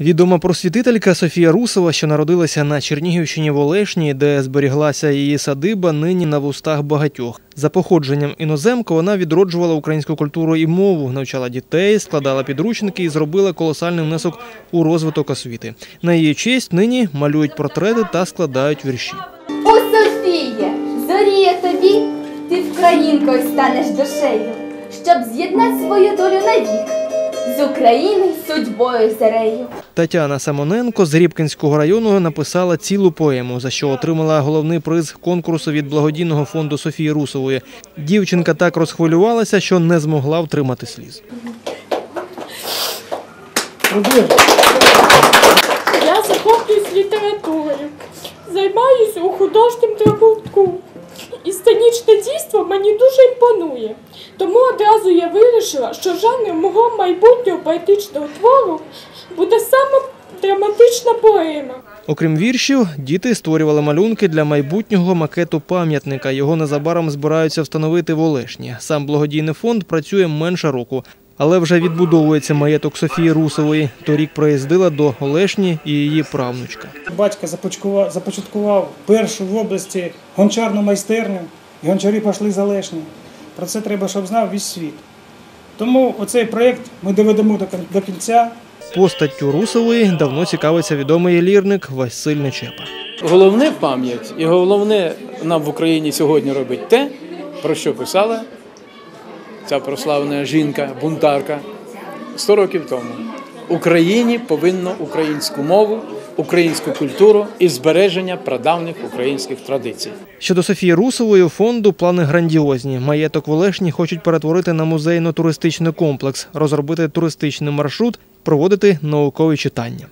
Відома просвітителька Софія Русова, що народилася на Чернігівщині в Олешні, де зберіглася її садиба, нині на вустах багатьох. За походженням іноземка вона відроджувала українську культуру і мову, навчала дітей, складала підручники і зробила колосальний внесок у розвиток освіти. На її честь нині малюють портрети та складають вірші. О, Софіє, зоріє тобі, ти вкраїнкою станеш душею, щоб з'єднати свою долю навік з України судьбою зарею. Тетяна Самоненко з Рібкінського району написала цілу поему, за що отримала головний приз конкурсу від благодійного фонду Софії Русової. Дівчинка так розхвилювалася, що не змогла втримати сліз. Я захоплююсь літературою, займаюся у художньому гуртку. І сценічне дійство мені дуже імпонує. Тому одразу я вирішила, що жанром мого майбутнього поетичного твору буде саме драматична поема. Окрім віршів, діти створювали малюнки для майбутнього макету пам'ятника. Його незабаром збираються встановити в Олешні. Сам благодійний фонд працює менше року, але вже відбудовується маєток Софії Русової. Торік приїздила до Олешні і її правнучка. Батько започаткував, започаткував першу в області гончарну майстерню, і гончарі пішли залежні. Про це треба, щоб знав весь світ. Тому оцей проєкт ми доведемо до кінця. Постаттю Русової давно цікавиться відомий лірник Василь Нечепа. Головне пам'ять і головне нам в Україні сьогодні робить те, про що писала ця прославлена жінка, бунтарка 100 років тому. Україні повинно українську мову, українську культуру і збереження прадавніх українських традицій. Щодо Софії Русової, фонду плани грандіозні. Маєток в Олешні хочуть перетворити на музейно-туристичний комплекс, розробити туристичний маршрут, проводити наукові читання.